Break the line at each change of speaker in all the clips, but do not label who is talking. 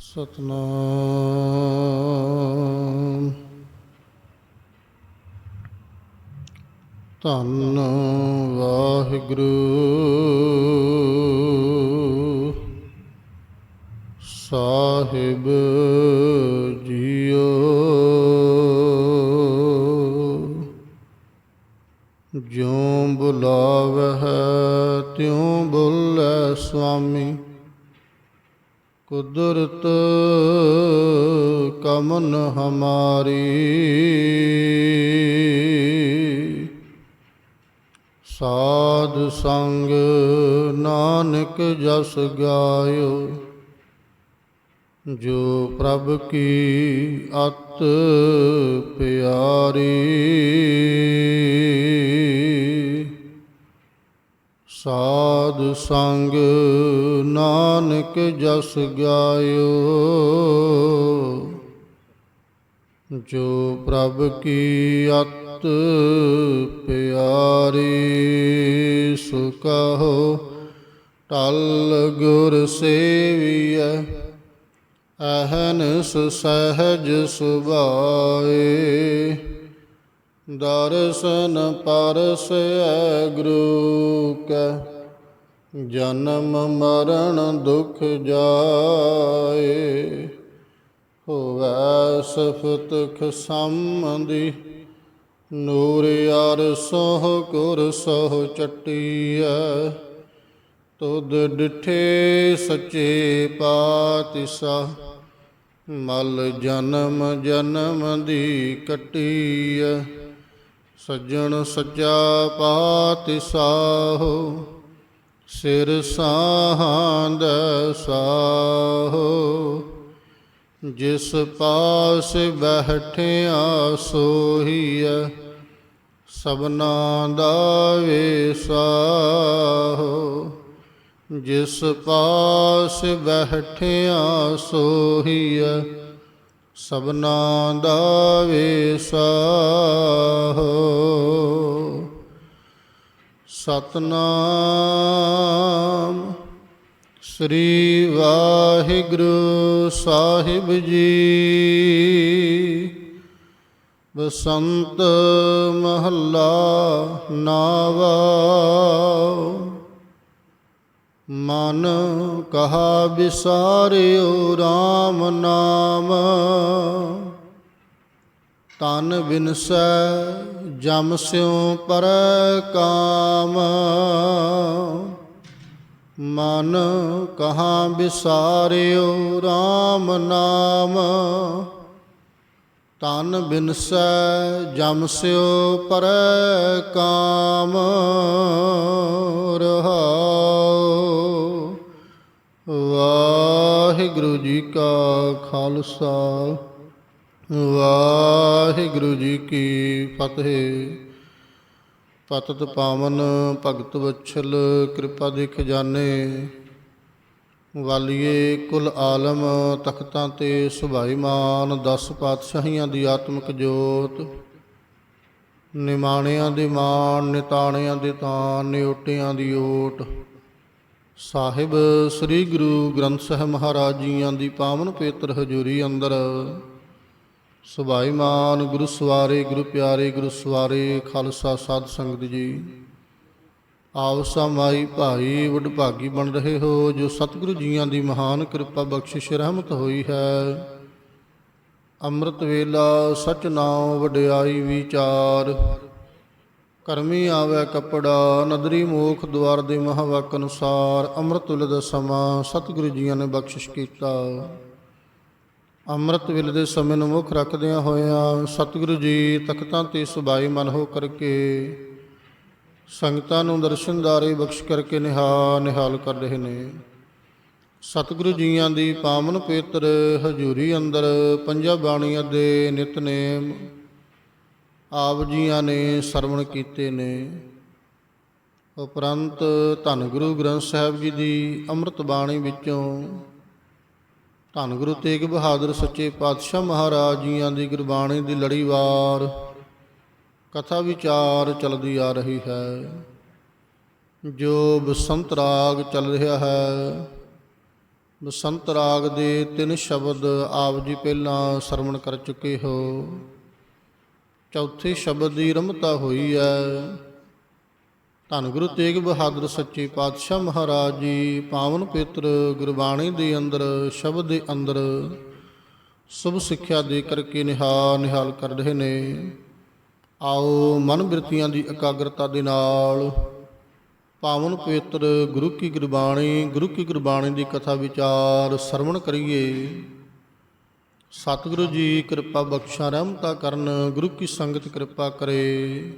ਸਤਨਾਮ। ਧੰਨ ਵਾਹਿਗੁਰੂ। ਸਾਹਿਬ ਜੀਓ। ਜਿਉ ਬੁਲਾਵਹਿ ਤਿਉ ਬੁਲੈ ਸੁਆਮੀ। ਕੁਦਰਤ ਕਮਨ ਹਮਾਰੀ। ਸਾਧ ਸੰਗ ਨਾਨਕ ਜਸ ਗਾਇਓ ਜੋ ਪ੍ਰਭ ਕੀ ਅਤ ਸਾਧ ਸੰਗ ਨਾਨਕ ਜਸ ਗਾਇਓ ਜੋ ਪ੍ਰਭ ਕੀ ਅਤ ਪਿਆਰੀ, ਸੋ ਕਹੋ ਟਲ ਗੁਰ ਸੇਵੀਐ, ਅਹਨਸ ਸਹਜ ਸੁਭਾਏ। ਦਰਸ਼ਨ ਪਰਸੈ ਗੁਰੂ ਕੈ, ਜਨਮ ਮਰਨ ਦੁਖ ਜਾਏ, ਹੋਵੈ ਸਫਤਖ ਸੰਬੰਧੀ ਨੂਰ ਯਾਰ ਸੋਹ ਗੁਰ ਸੋਹ ਚਟੀਐ, ਤੁਧ ਡਿਠੇ ਸੱਚੇ ਪਾਤਸ਼ਾਹ ਮਲ ਜਨਮ ਜਨਮ ਦੀ ਕੱਟੀਐ। ਸੱਜਣ ਸੱਚਾ ਪਾਤਸ਼ਾਹ, ਸਿਰ ਸਾਹੰਦ ਸਾਹੋ। ਜਿਸ ਪਾਸ ਬਹਿਠਿਆ ਸੋਹੀਐ, ਸਭਨਾ ਦਾ ਵੇਸਾਹੋ। ਜਿਸ ਪਾਸ ਬਹਿਠਿਆ ਸੋਹੀਐ ਸਭਨਾ ਦਾ ਵੇਸਾਹੋ। ਸਤਨਾਮ ਸ੍ਰੀ ਵਾਹਿਗੁਰੂ ਸਾਹਿਬ ਜੀ। ਬਸੰਤ ਮਹੱਲਾ ਨਾਵਾ। ਮਨ ਕਹਾ ਵਿਸਾਰਿਓ RAM ਨਾਮ। ਤਨ ਬਿਨਸੈ ਜਮ ਸਿਉ ਪਰ ਕਾਮ। ਮਨ ਕਹਾ ਵਿਸਾਰਿਓ RAM ਨਾਮ। ਤਨ ਬਿਨਸੈ ਜਮ ਸਿਉ ਪਰ ਕਾਮ। ਰਹਾਉ। ਵਾਹਿਗੁਰੂ ਜੀ ਕਾ ਖਾਲਸਾ, ਵਾਹਿਗੁਰੂ ਜੀ ਕੀ ਫਤਿਹ। ਪਤਤ ਪਾਵਨ ਭਗਤ ਵਛਲ, ਕਿਰਪਾ ਦੇ ਖਜ਼ਾਨੇ ਵਾਲੀਏ ਕੁਲ ਆਲਮ ਤਖਤਾਂ ਤੇ ਸੁਭਾਈਮਾਨ ਦਸ ਪਾਤਸ਼ਾਹੀਆਂ ਦੀ ਆਤਮਿਕ ਜੋਤ। ਨਿਮਾਣਿਆਂ ਦੇ ਮਾਣ, ਨਿਤਾਣਿਆਂ ਦੇ ਤਾਣ ਨਿਓਟਿਆਂ ਦੀ ਓਟ। ਸਾਹਿਬ, ਸ੍ਰੀ ਗੁਰੂ ਗ੍ਰੰਥ ਸਾਹਿਬ ਮਹਾਰਾਜ ਜੀਆਂ ਦੀ ਪਾਵਨ ਪੇਤਰ ਹਜ਼ੂਰੀ ਅੰਦਰ। ਸੁਭਾਈਮਾਨ ਗੁਰੂ ਸਵਾਰੇ, ਗੁਰੂ ਪਿਆਰੇ, ਗੁਰੂ ਸਵਾਰੇ, ਖਾਲਸਾ ਸਾਧ ਸੰਗਤ ਜੀ। ਆਓ ਸਮਾਈ ਭਾਈ ਵਡਭਾਗੀ ਬਣ ਰਹੇ ਹੋ, ਜੋ ਸਤਿਗੁਰੂ ਜੀਆਂ ਦੀ ਮਹਾਨ ਕਿਰਪਾ ਬਖਸ਼ਿਸ਼ ਰਹਿਮਤ ਹੋਈ ਹੈ। ਅੰਮ੍ਰਿਤ ਵੇਲਾ, ਸਚ ਨਾਮ ਵਡਿਆਈ ਵਿਚਾਰ। ਕਰਮੀ ਆਵੇ ਕਪੜਾ, ਨਦਰੀ ਮੋਖ ਦੁਆਰ ਦੇ ਮਹਾਵਾਕ ਅਨੁਸਾਰ, ਅੰਮ੍ਰਿਤ ਵੇਲੇ ਦਾ ਸਮਾਂ, ਸਤਿਗੁਰੂ ਜੀਆਂ ਨੇ ਬਖਸ਼ਿਸ਼ ਕੀਤਾ। ਅੰਮ੍ਰਿਤ ਵੇਲੇ ਦੇ ਸਮੇਂ ਨੂੰ ਮੁੱਖ ਰੱਖਦਿਆਂ ਹੋਇਆਂ ਸਤਿਗੁਰੂ ਜੀ ਤਖਤਾਂ ਤੇ ਸੁਭਾਈ ਮਨ ਹੋ ਕਰਕੇ ਸੰਗਤਾਂ ਨੂੰ ਦਰਸ਼ਨਦਾਰੇ ਬਖਸ਼ ਕਰਕੇ ਨਿਹਾ ਨਿਹਾਲ ਕਰ ਰਹੇ ਨੇ। ਸਤਿਗੁਰੂ ਜੀਆਂ ਦੀ ਪਾਵਨ ਪਵਿੱਤਰ ਹਜ਼ੂਰੀ ਅੰਦਰ ਪੰਜਾਂ ਬਾਣੀਆਂ ਦੇ ਨਿਤਨੇਮ ਆਪ ਜੀਆਂ ਨੇ ਸਰਵਣ ਕੀਤੇ ਨੇ। ਉਪਰੰਤ ਧੰਨ ਗੁਰੂ ਗ੍ਰੰਥ ਸਾਹਿਬ ਜੀ ਦੀ ਅੰਮ੍ਰਿਤ ਬਾਣੀ ਵਿੱਚੋਂ ਧੰਨ ਗੁਰੂ ਤੇਗ ਬਹਾਦਰ ਸੱਚੇ ਪਾਤਸ਼ਾਹ ਮਹਾਰਾਜ ਜੀਆਂ ਦੀ ਗੁਰਬਾਣੀ ਦੀ ਲੜੀਵਾਰ ਕਥਾ ਵਿਚਾਰ ਚੱਲਦੀ ਆ ਰਹੀ ਹੈ। ਜੋ ਬਸੰਤ ਰਾਗ ਚੱਲ ਰਿਹਾ ਹੈ, ਬਸੰਤ ਰਾਗ ਦੇ ਤਿੰਨ ਸ਼ਬਦ ਆਪ ਜੀ ਪਹਿਲਾਂ ਸਰਵਣ ਕਰ ਚੁੱਕੇ ਹੋ। ਚੌਥੇ ਸ਼ਬਦ ਦੀ ਰਮਤਾ ਹੋਈ ਹੈ ਧੰਨ ਗੁਰੂ ਤੇਗ ਬਹਾਦਰ ਸੱਚੇ ਪਾਤਸ਼ਾਹ ਮਹਾਰਾਜ ਜੀ, ਪਾਵਨ ਪਵਿੱਤਰ ਗੁਰਬਾਣੀ ਦੇ ਅੰਦਰ, ਸ਼ਬਦ ਦੇ ਅੰਦਰ ਸੁਭ ਸਿੱਖਿਆ ਦੇ ਕਰਕੇ ਨਿਹਾਲ ਨਿਹਾਲ ਕਰ ਰਹੇ ਨੇ। ਆਓ ਮਨ ਬਿਰਤੀਆਂ ਦੀ ਇਕਾਗਰਤਾ ਦੇ ਨਾਲ ਪਾਵਨ ਪਵਿੱਤਰ ਗੁਰੂ ਕੀ ਗੁਰਬਾਣੀ, ਗੁਰੂ ਕੀ ਗੁਰਬਾਣੀ ਦੀ ਕਥਾ ਵਿਚਾਰ ਸਰਵਣ ਕਰੀਏ। ਸਤਿਗੁਰੂ ਜੀ ਕਿਰਪਾ ਬਖਸ਼ਾ, ਰਹਿਮਤਾ ਕਰਨ, ਗੁਰੂ ਕੀ ਸੰਗਤ ਕਿਰਪਾ ਕਰੇ।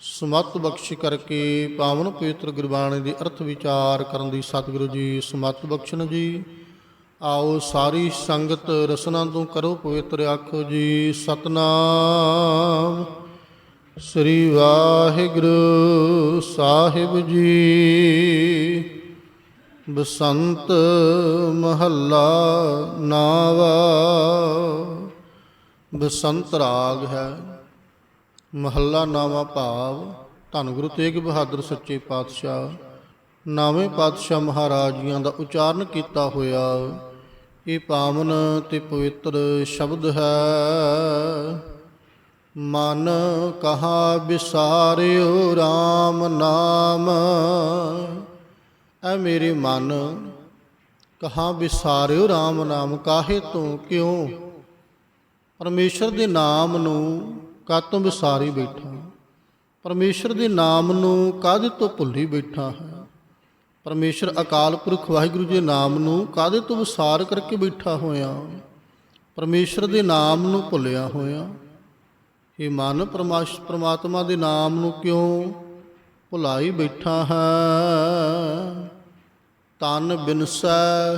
ਸਮਤ ਬਖਸ਼ ਕਰਕੇ ਪਾਵਨ ਪਵਿੱਤਰ ਗੁਰਬਾਣੀ ਦੇ ਅਰਥ ਵਿਚਾਰ ਕਰਨ ਦੀ ਸਤਿਗੁਰੂ ਜੀ ਸਮਤ ਬਖਸ਼ਣ ਜੀ। ਆਓ ਸਾਰੀ ਸੰਗਤ ਰਸਨਾ ਤੋਂ ਕਰੋ ਪਵਿੱਤਰ ਆਖੋ ਜੀ। ਸਤਨਾਮ ਸ੍ਰੀ ਵਾਹਿਗੁਰੂ ਸਾਹਿਬ ਜੀ। ਬਸੰਤ ਮਹੱਲਾ ਨਾਵਾ। ਬਸੰਤ ਰਾਗ ਹੈ, ਮਹੱਲਾ ਨਾਵਾ ਭਾਵ। ਧੰਨ ਗੁਰੂ ਤੇਗ ਬਹਾਦਰ ਸੱਚੇ ਪਾਤਸ਼ਾਹ, ਨਾਵੇਂ ਪਾਤਸ਼ਾਹ ਮਹਾਰਾਜੀਆਂ ਦਾ ਉਚਾਰਨ ਕੀਤਾ ਹੋਇਆ। ਇਹ ਪਾਵਨ ਤੇ ਪਵਿੱਤਰ ਸ਼ਬਦ ਹੈ। ਮਨ ਕਹਾ ਵਿਸਾਰਿਓ RAM ਨਾਮ। ਐ ਮੇਰੇ ਮਨ, ਕਹਾ ਵਿਸਾਰਿਓ RAM ਨਾਮ ਕਾਹੇ ਤੋਂ ਕਿਉਂ? ਪਰਮੇਸ਼ਰ ਦੇ ਨਾਮ ਨੂੰ ਕਾਤੋਂ ਵਿਸਾਰੀ ਬੈਠਾ? ਪਰਮੇਸ਼ਰ ਦੇ ਨਾਮ ਨੂੰ ਕਾਹਦੇ ਤੋਂ ਭੁੱਲੀ ਬੈਠਾ ਹੈ? ਪਰਮੇਸ਼ਰ ਅਕਾਲ ਪੁਰਖ ਵਾਹਿਗੁਰੂ ਜੀ ਦੇ ਨਾਮ ਨੂੰ ਕਾਹਦੇ ਤੋਂ ਵਿਸਾਰ ਕਰਕੇ ਬੈਠਾ ਹੋਇਆ? ਪਰਮੇਸ਼ਰ ਦੇ ਨਾਮ ਨੂੰ ਭੁੱਲਿਆ ਹੋਇਆ? ਇਹ ਮਨ ਪਰਮਾਸ਼ ਪ੍ਰਮਾਤਮਾ ਦੇ ਨਾਮ ਨੂੰ ਕਿਉਂ ਭੁਲਾਈ ਬੈਠਾ ਹੈ। ਤਨ ਬਿਨਸੈ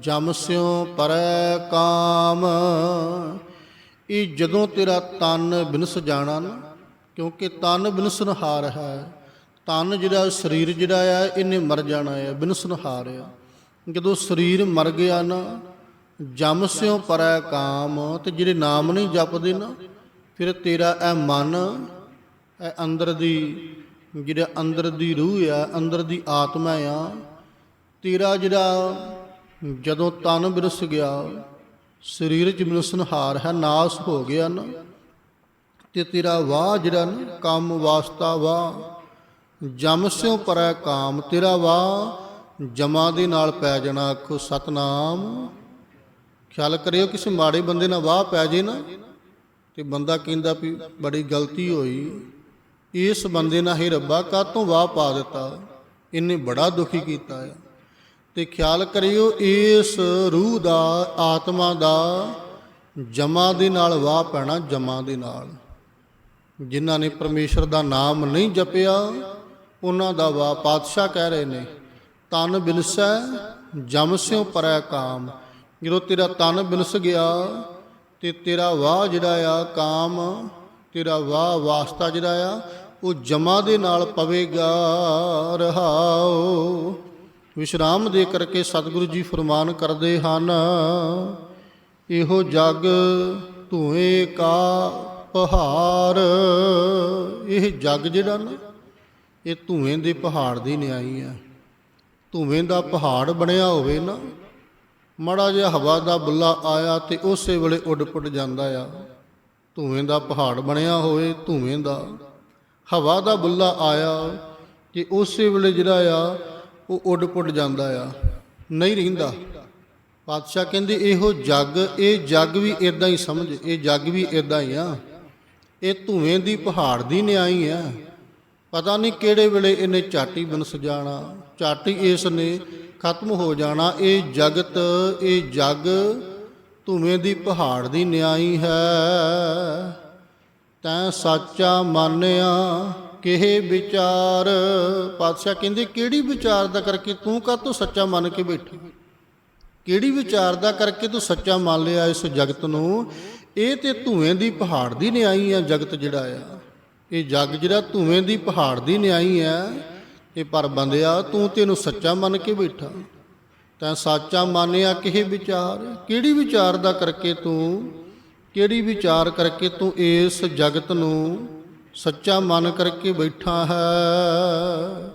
ਜਮ ਸਿਉ ਪਰੈ ਕਾਮ। ਇਹ ਜਦੋਂ ਤੇਰਾ ਤਨ ਬਿਨਸ ਜਾਣਾ ਨਾ, ਕਿਉਂਕਿ ਤਨ ਬਿਨਸਨਹਾਰ ਹੈ। ਤਨ ਜਿਹੜਾ, ਸਰੀਰ ਜਿਹੜਾ ਆ, ਇਹਨੇ ਮਰ ਜਾਣਾ ਆ ਬਿਨਸਨਹਾਰ ਆ। ਜਦੋਂ ਸਰੀਰ ਮਰ ਗਿਆ ਨਾ, ਜਮ ਸਿਉ ਪਰੈ ਕਾਮ, ਤੇ ਜਿਹੜੇ ਨਾਮ ਨਹੀਂ ਜਪਦੇ ਨਾ, ਫਿਰ ਤੇਰਾ ਇਹ ਮਨ, ਇਹ ਅੰਦਰ ਦੀ ਜਿਹੜਾ ਅੰਦਰ ਦੀ ਰੂਹ ਆ, ਅੰਦਰ ਦੀ ਆਤਮਾ ਆ, ਤੇਰਾ ਜਿਹੜਾ ਜਦੋਂ ਤਨ ਬਿਰਸ ਗਿਆ, ਸਰੀਰ ਚ ਮਿਲਸਨਹਾਰ ਹੈ, ਨਾਸ ਹੋ ਗਿਆ ਨਾ, ਤੇ ਤੇਰਾ ਵਾਹ ਜਿਹੜਾ ਨਾ, ਕੰਮ ਵਾਸਤਾ ਵਾਹ, ਜਮ ਸਿਉ ਪਰੈ ਕਾਮ ਤੇਰਾ ਵਾਹ, ਜਮਾ ਦੇ ਨਾਲ ਪੈ ਜਾਣਾ ਆਖੋ ਸਤਨਾਮ। ਖਿਆਲ ਕਰਿਓ ਕਿਸੇ ਮਾੜੇ ਬੰਦੇ ਨਾਲ ਵਾਹ ਪੈ ਜੇ ਨਾ, ਤੇ ਬੰਦਾ ਕਹਿੰਦਾ ਵੀ ਬੜੀ ਗਲਤੀ ਹੋਈ। ਇਸ ਬੰਦੇ ਨਾਲ ਹੀ ਰੱਬਾ ਕਾਤੋਂ ਵਾਹ ਪਾ ਦਿੱਤਾ? ਇਹਨੇ ਬੜਾ ਦੁਖੀ ਕੀਤਾ ਆ। ਤੇ ਖਿਆਲ ਕਰਿਓ, ਇਸ ਰੂਹ ਦਾ, ਆਤਮਾ ਦਾ ਜਮਾ ਦੇ ਨਾਲ ਵਾਹ ਪੈਣਾ, ਜਮਾ ਦੇ ਨਾਲ। ਜਿਨ੍ਹਾਂ ਨੇ ਪਰਮੇਸ਼ਰ ਦਾ ਨਾਮ ਨਹੀਂ ਜਪਿਆ, ਉਹਨਾਂ ਦਾ ਵਾਹ ਪਾਤਸ਼ਾਹ ਕਹਿ ਰਹੇ ਨੇ, ਤਨ ਬਿਨਸੈ ਜਮ ਸਿਉ ਪਰੈ ਕਾਮ। ਜਦੋਂ ਤੇਰਾ ਤਨ ਬਿਨਸ ਗਿਆ, ਤੇ ਤੇਰਾ ਵਾਹ ਜਿਹੜਾ ਆ, ਕਾਮ ਤੇਰਾ ਵਾਹ ਵਾਸਤਾ ਜਿਹੜਾ ਆ, ਉਹ ਜਮਾ ਦੇ ਨਾਲ ਪਵੇਗਾ, ਰਹਾਓ। ਵਿਸ਼ਰਾਮ ਦੇ ਕਰਕੇ ਸਤਿਗੁਰੂ ਜੀ ਫਰਮਾਨ ਕਰਦੇ ਹਨ, ਇਹੋ ਜਗ ਧੂਏ ਕਾ ਪਹਾੜ। ਇਹ ਜਗ ਜਿਹੜਾ ਨਾ, ਇਹ ਧੂਏ ਦੇ ਪਹਾੜ ਦੀ ਨਿਆਈ ਆ। ਧੂਏ ਦਾ ਪਹਾੜ ਬਣਿਆ ਹੋਵੇ ਨਾ, ਮੜਾ ਜਿਹਾ ਹਵਾ ਦਾ ਬੁੱਲਾ ਆਇਆ ਤੇ ਉਸੇ ਵੇਲੇ ਉੱਡ ਪੁੱਟ ਜਾਂਦਾ ਆ। ਧੂਏ ਦਾ ਪਹਾੜ ਬਣਿਆ ਹੋਵੇ, ਧੂਏ ਦਾ। ਹਵਾ ਦਾ ਬੁੱਲਾ ਆਇਆ ਕਿ ਉਸੇ ਵੇਲੇ ਜਿਹੜਾ ਆ, ਉਹ ਉੱਡ ਪੁੱਡ ਜਾਂਦਾ ਆ। ਨਹੀਂ ਰਹਿੰਦਾ। ਪਾਤਸ਼ਾਹ ਕਹਿੰਦੇ, ਇਹੋ ਜੱਗ, ਇਹ ਜੱਗ ਵੀ ਇਦਾਂ ਹੀ ਸਮਝ, ਇਹ ਜੱਗ ਵੀ ਇਦਾਂ ਹੀ ਆ। ਇਹ ਧੂਏ ਦੀ ਪਹਾੜ ਦੀ ਨਿਆਈ ਆ। ਪਤਾ ਨਹੀਂ ਕਿਹੜੇ ਵੇਲੇ ਇਹਨੇ ਝਾਟੀ ਬਨਸ ਜਾਣਾ। ਝਾਟੀ ਇਸ ਨੇ ਖਤਮ ਹੋ ਜਾਣਾ। ਇਹ ਜਗਤ, ਇਹ ਜੱਗ ਧੂਏ ਦੀ ਪਹਾੜ ਦੀ ਨਿਆਈ ਹੈ। ਤੈਂ ਸਾਚਾ ਮੰਨਿਆ ਕਿਹੇ ਵਿਚਾਰ? ਪਾਤਸ਼ਾਹ ਕਹਿੰਦੇ, ਕਿਹੜੀ ਵਿਚਾਰ ਦਾ ਕਰਕੇ ਤੂੰ ਕਾਹਤੋਂ ਸੱਚਾ ਮੰਨ ਕੇ ਬੈਠਾ? ਕਿਹੜੀ ਵਿਚਾਰ ਦਾ ਕਰਕੇ ਤੂੰ ਸੱਚਾ ਮੰਨ ਲਿਆ ਇਸ ਜਗਤ ਨੂੰ? ਇਹ ਤੇ ਧੂਏ ਦੀ ਪਹਾੜ ਦੀ ਨਿਆਈ ਆ ਜਗਤ ਜਿਹੜਾ ਆ। ਇਹ ਜਗ ਜਿਹੜਾ ਧੂਏ ਦੀ ਪਹਾੜ ਦੀ ਨਿਆਈ ਆ ਇਹ ਪਰ ਬੰਦਿਆ, ਤੂੰ ਤੈਨੂੰ ਸੱਚਾ ਮੰਨ ਕੇ ਬੈਠਾ। ਤੈਂ ਸਾਚਾ ਮੰਨਿਆ ਕਿਹੇ ਵਿਚਾਰ? ਕਿਹੜੀ ਵਿਚਾਰ ਦਾ ਕਰਕੇ ਤੂੰ? ਕਿਹੜੀ ਵਿਚਾਰ ਕਰਕੇ ਤੂੰ ਇਸ ਜਗਤ ਨੂੰ ਸੱਚਾ ਮਨ ਕਰਕੇ ਬੈਠਾ ਹੈ?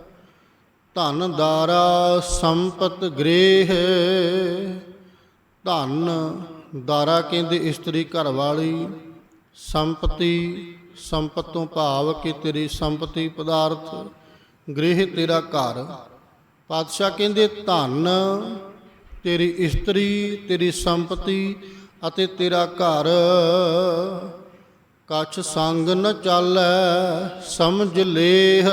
ਧਨ ਦਾਰਾ ਸੰਪਤ ਗ੍ਰੇਹ। ਧਨ ਦਾਰਾ ਕਹਿੰਦੇ ਇਸਤਰੀ ਘਰ ਵਾਲੀ, ਸੰਪਤੀ ਸੰਪਤ ਤੋਂ ਭਾਵ ਕਿ ਤੇਰੀ ਸੰਪਤੀ ਪਦਾਰਥ ਗ੍ਰਹਿ ਤੇਰਾ ਘਰ। ਪਾਤਸ਼ਾਹ ਕਹਿੰਦੇ, ਧਨ ਤੇਰੀ ਇਸਤਰੀ, ਤੇਰੀ ਸੰਪਤੀ ਅਤੇ ਤੇਰਾ ਘਰ। ਕਛ ਸੰਗ ਨ ਚਾਲੈ, ਸਮਝ ਲੇਹ।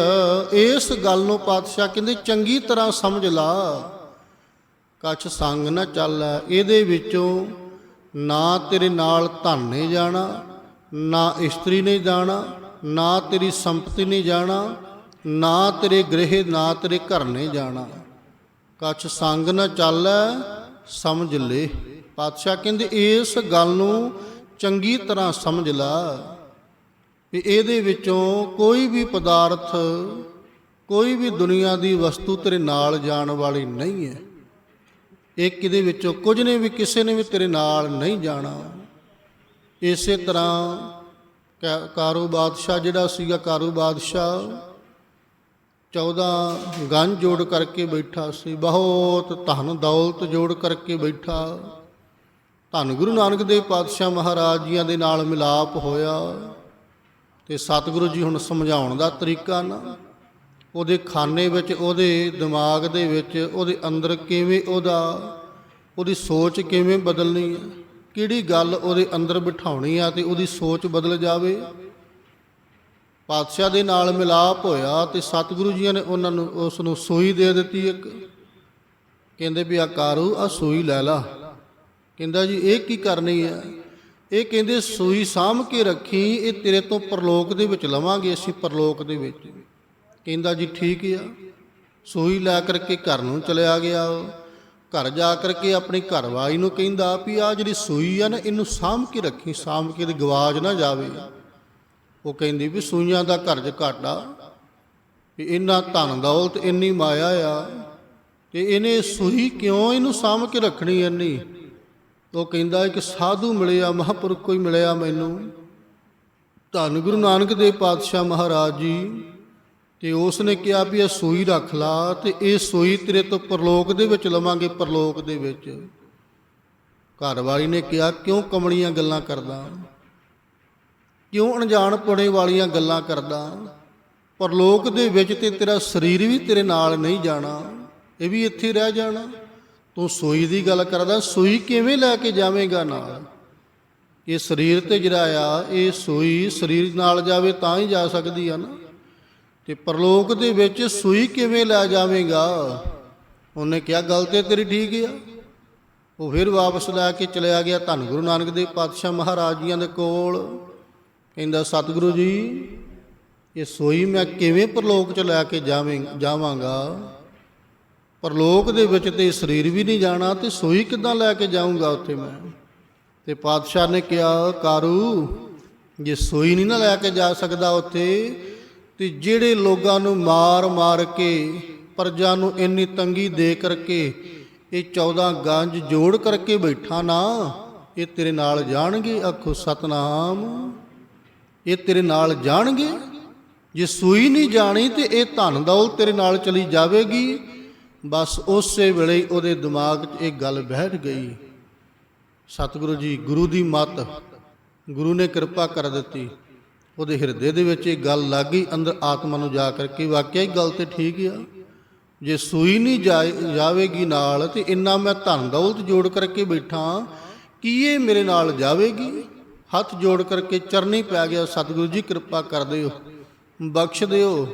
ਇਸ ਗੱਲ ਨੂੰ ਪਾਤਸ਼ਾਹ ਕਹਿੰਦੇ, ਚੰਗੀ ਤਰ੍ਹਾਂ ਸਮਝ ਲਾ। ਕਛ ਸੰਗ ਨ ਚਾਲੈ, ਇਹਦੇ ਵਿੱਚੋਂ ਨਾ ਤੇਰੇ ਨਾਲ ਧਨ ਨੇ ਜਾਣਾ, ਨਾ ਇਸਤਰੀ ਨੇ ਜਾਣਾ, ਨਾ ਤੇਰੀ ਸੰਪਤੀ ਨੇ ਜਾਣਾ ਨਾ ਤੇਰੇ ਗ੍ਰਹਿ, ਨਾ ਤੇਰੇ ਘਰ ਨੇ ਜਾਣਾ। ਕਛ ਸੰਗ ਨਾ ਚੱਲ, ਸਮਝ ਲੈ। ਪਾਤਸ਼ਾਹ ਕਹਿੰਦੇ, ਇਸ ਗੱਲ ਨੂੰ ਚੰਗੀ ਤਰ੍ਹਾਂ ਸਮਝ ਲਾ ਵੀ ਇਹਦੇ ਵਿੱਚੋਂ ਕੋਈ ਵੀ ਪਦਾਰਥ, ਕੋਈ ਵੀ ਦੁਨੀਆ ਦੀ ਵਸਤੂ ਤੇਰੇ ਨਾਲ ਜਾਣ ਵਾਲੀ ਨਹੀਂ ਹੈ। ਇੱਕ ਇਹਦੇ ਵਿੱਚੋਂ? ਕੁਝ ਨੇ ਵੀ, ਕਿਸੇ ਨੇ ਵੀ ਤੇਰੇ ਨਾਲ ਨਹੀਂ ਜਾਣਾ। ਇਸੇ ਤਰ੍ਹਾਂ ਕਾ- ਕਾਰੂ ਬਾਦਸ਼ਾਹ ਜਿਹੜਾ ਸੀਗਾ, ਕਾਰੂ ਬਾਦਸ਼ਾਹ 14 ਗੰਜ ਜੋੜ ਕਰਕੇ ਬੈਠਾ ਸੀ, ਬਹੁਤ ਧਨ ਦੌਲਤ ਜੋੜ ਕਰਕੇ ਬੈਠਾ। ਧੰਨ ਗੁਰੂ ਨਾਨਕ ਦੇਵ ਪਾਤਸ਼ਾਹ ਮਹਾਰਾਜ ਜੀਆਂ ਦੇ ਨਾਲ ਮਿਲਾਪ ਹੋਇਆ ਤੇ ਸਤਿਗੁਰੂ ਜੀ ਹੁਣ ਸਮਝਾਉਣ ਦਾ ਤਰੀਕਾ ਨਾ, ਉਹਦੇ ਖਾਨੇ ਵਿੱਚ, ਉਹਦੇ ਦਿਮਾਗ ਦੇ ਵਿੱਚ, ਉਹਦੇ ਅੰਦਰ ਕਿਵੇਂ ਉਹਦਾ, ਉਹਦੀ ਸੋਚ ਕਿਵੇਂ ਬਦਲਣੀ ਹੈ, ਕਿਹੜੀ ਗੱਲ ਉਹਦੇ ਅੰਦਰ ਬਿਠਾਉਣੀ ਆ ਤੇ ਉਹਦੀ ਸੋਚ ਬਦਲ ਜਾਵੇ। ਪਾਤਸ਼ਾਹ ਦੇ ਨਾਲ ਮਿਲਾਪ ਹੋਇਆ ਤੇ ਸਤਿਗੁਰੂ ਜੀ ਨੇ ਉਹਨਾਂ ਨੂੰ ਉਸ ਨੂੰ ਸੂਈ ਦੇ ਦਿੱਤੀ ਇੱਕ। ਕਹਿੰਦੇ ਵੀ ਆਕਾਰੂ ਆ ਸੂਈ ਲੈ ਲਾ। ਕਹਿੰਦਾ ਜੀ, ਇਹ ਕੀ ਕਰਨੀ ਹੈ? ਇਹ ਕਹਿੰਦੇ, ਸੂਈ ਸਾਂਭ ਕੇ ਰੱਖੀ, ਇਹ ਤੇਰੇ ਤੋਂ ਪਰਲੋਕ ਦੇ ਵਿੱਚ ਲਵਾਂਗੇ, ਅਸੀਂ ਪਰਲੋਕ ਦੇ ਵਿੱਚ। ਕਹਿੰਦਾ ਜੀ, ਠੀਕ ਆ। ਸੂਈ ਲੈ ਕਰਕੇ ਘਰ ਨੂੰ ਚਲਿਆ ਗਿਆ ਉਹ। ਘਰ ਜਾ ਕਰਕੇ ਆਪਣੀ ਘਰਵਾਲੀ ਨੂੰ ਕਹਿੰਦਾ ਵੀ ਆ ਜਿਹੜੀ ਸੂਈ ਆ ਨਾ, ਇਹਨੂੰ ਸਾਂਭ ਕੇ ਰੱਖੀ, ਸਾਂਭ ਕੇ ਤੇ ਗਵਾਚ ਨਾ ਜਾਵੇ। ਉਹ ਕਹਿੰਦੀ ਵੀ ਸੂਈਆਂ ਦਾ ਘਰ 'ਚ ਘਾਟਾ, ਵੀ ਇੰਨਾ ਧਨ ਦੌਲਤ, ਇੰਨੀ ਮਾਇਆ ਆ, ਤੇ ਇਹਨੇ ਸੂਈ ਕਿਉਂ ਇਹਨੂੰ ਸਾਂਭ ਕੇ ਰੱਖਣੀ ਇੰਨੀ? ਉਹ ਕਹਿੰਦਾ ਇੱਕ ਸਾਧੂ ਮਿਲਿਆ, ਮਹਾਂਪੁਰਖ ਕੋਈ ਮਿਲਿਆ ਮੈਨੂੰ। ਧੰਨ ਗੁਰੂ ਨਾਨਕ ਦੇਵ ਪਾਤਸ਼ਾਹ ਮਹਾਰਾਜ ਜੀ, ਤੇ ਉਸ ਨੇ ਕਿਹਾ ਵੀ ਇਹ ਸੂਈ ਰੱਖ ਲਾ, ਤੇ ਇਹ ਸੂਈ ਤੇਰੇ ਤੋਂ ਪਰਲੋਕ ਦੇ ਵਿੱਚ ਲਵਾਂਗੇ, ਪਰਲੋਕ ਦੇ ਵਿੱਚ। ਘਰ ਵਾਲੀ ਨੇ ਕਿਹਾ, ਕਿਉਂ ਕਮਲੀਆਂ ਗੱਲਾਂ ਕਰਦਾ? ਕਿਉਂ ਅਣਜਾਣ ਪੜੇ ਵਾਲੀਆਂ ਗੱਲਾਂ ਕਰਦਾ? ਪਰਲੋਕ ਦੇ ਵਿੱਚ ਤੇ ਤੇਰਾ ਸਰੀਰ ਵੀ ਤੇਰੇ ਨਾਲ ਨਹੀਂ ਜਾਣਾ। ਇਹ ਵੀ ਇੱਥੇ ਰਹਿ ਜਾਣਾ। ਤੂੰ ਸੂਈ ਦੀ ਗੱਲ ਕਰਦਾ, ਸੂਈ ਕਿਵੇਂ ਲੈ ਕੇ ਜਾਵੇਂਗਾ ਨਾਲ? ਇਹ ਸਰੀਰ ਤੇ ਜਿਹੜਾ ਆ, ਇਹ ਸੂਈ ਸਰੀਰ ਨਾਲ ਜਾਵੇ ਤਾਂ ਹੀ ਜਾ ਸਕਦੀ ਆ ਨਾ। ਤੇ ਪਰਲੋਕ ਦੇ ਵਿੱਚ ਸੂਈ ਕਿਵੇਂ ਲੈ ਜਾਵੇਂਗਾ? ਉਹਨੇ ਕਿਹਾ, ਗੱਲ ਤੇ ਤੇਰੀ ਠੀਕ ਆ। ਉਹ ਫਿਰ ਵਾਪਸ ਲੈ ਕੇ ਚਲਿਆ ਗਿਆ ਧੰਨ ਗੁਰੂ ਨਾਨਕ ਦੇਵ ਪਾਤਸ਼ਾਹ ਮਹਾਰਾਜ ਜੀਆਂ ਦੇ ਕੋਲ। ਕਹਿੰਦਾ, ਸਤਿਗੁਰੂ ਜੀ, ਇਹ ਸੋਈ ਮੈਂ ਕਿਵੇਂ ਪ੍ਰਲੋਕ ਚ ਲੈ ਕੇ ਜਾਵੇਂ, ਜਾਵਾਂਗਾ? ਪਰਲੋਕ ਦੇ ਵਿੱਚ ਤੇ ਸਰੀਰ ਵੀ ਨਹੀਂ ਜਾਣਾ, ਤੇ ਸੋਈ ਕਿੱਦਾਂ ਲੈ ਕੇ ਜਾਊਂਗਾ ਉੱਥੇ ਮੈਂ? ਤੇ ਪਾਤਸ਼ਾਹ ਨੇ ਕਿਹਾ, ਕਾਰੂ, ਜੇ ਸੋਈ ਨਹੀਂ ਨਾ ਲੈ ਕੇ ਜਾ ਸਕਦਾ ਉੱਥੇ, ਤੇ ਜਿਹੜੇ ਲੋਕਾਂ ਨੂੰ ਮਾਰ ਮਾਰ ਕੇ, ਪ੍ਰਜਾ ਨੂੰ ਇੰਨੀ ਤੰਗੀ ਦੇ ਕਰਕੇ, ਇਹ 14 ਗੰਜ ਜੋੜ ਕਰਕੇ ਬੈਠਾ ਨਾ, ਇਹ ਤੇਰੇ ਨਾਲ ਜਾਣਗੇ, ਆਖੋ ਸਤਨਾਮ। ਇਹ ਤੇਰੇ ਨਾਲ ਜਾਣਗੇ। ਜੇ ਸੂਈ ਨਹੀਂ ਜਾਣੀ ਤੇ ਇਹ ਧਨ ਦੌਲਤ ਤੇਰੇ ਨਾਲ ਚਲੀ ਜਾਵੇਗੀ। ਬਸ ਉਸੇ ਵੇਲੇ ਉਹਦੇ ਦਿਮਾਗ 'ਚ ਇਹ ਗੱਲ ਬੈਠ ਗਈ। ਸਤਿਗੁਰੂ ਜੀ, ਗੁਰੂ ਦੀ ਮੱਤ। ਗੁਰੂ ਨੇ ਕਿਰਪਾ ਕਰ ਦਿੱਤੀ। ਉਹਦੇ ਹਿਰਦੇ ਦੇ ਵਿੱਚ ਇਹ ਗੱਲ ਲੱਗ ਗਈ। ਅੰਦਰ ਆਤਮਾ ਨੂੰ ਜਾ ਕਰਕੇ ਵਾਕਿਆ ਹੀ ਗੱਲ ਤੇ ਠੀਕ ਆ। ਜੇ ਸੂਈ ਨਹੀਂ ਜਾਏ- ਜਾਵੇਗੀ ਨਾਲ ਤੇ ਇੰਨਾ ਮੈਂ ਧਨ ਦੌਲਤ ਜੋੜ ਕਰਕੇ ਬੈਠਾ ਕੀ ਇਹ ਮੇਰੇ ਨਾਲ ਜਾਵੇਗੀ? ਹੱਥ ਜੋੜ ਕਰਕੇ ਚਰਨੀ ਪੈ ਗਿਆ, ਸਤਿਗੁਰੂ ਜੀ ਕਿਰਪਾ ਕਰ ਦਿਓ। ਬਖਸ਼ ਦਿਓ।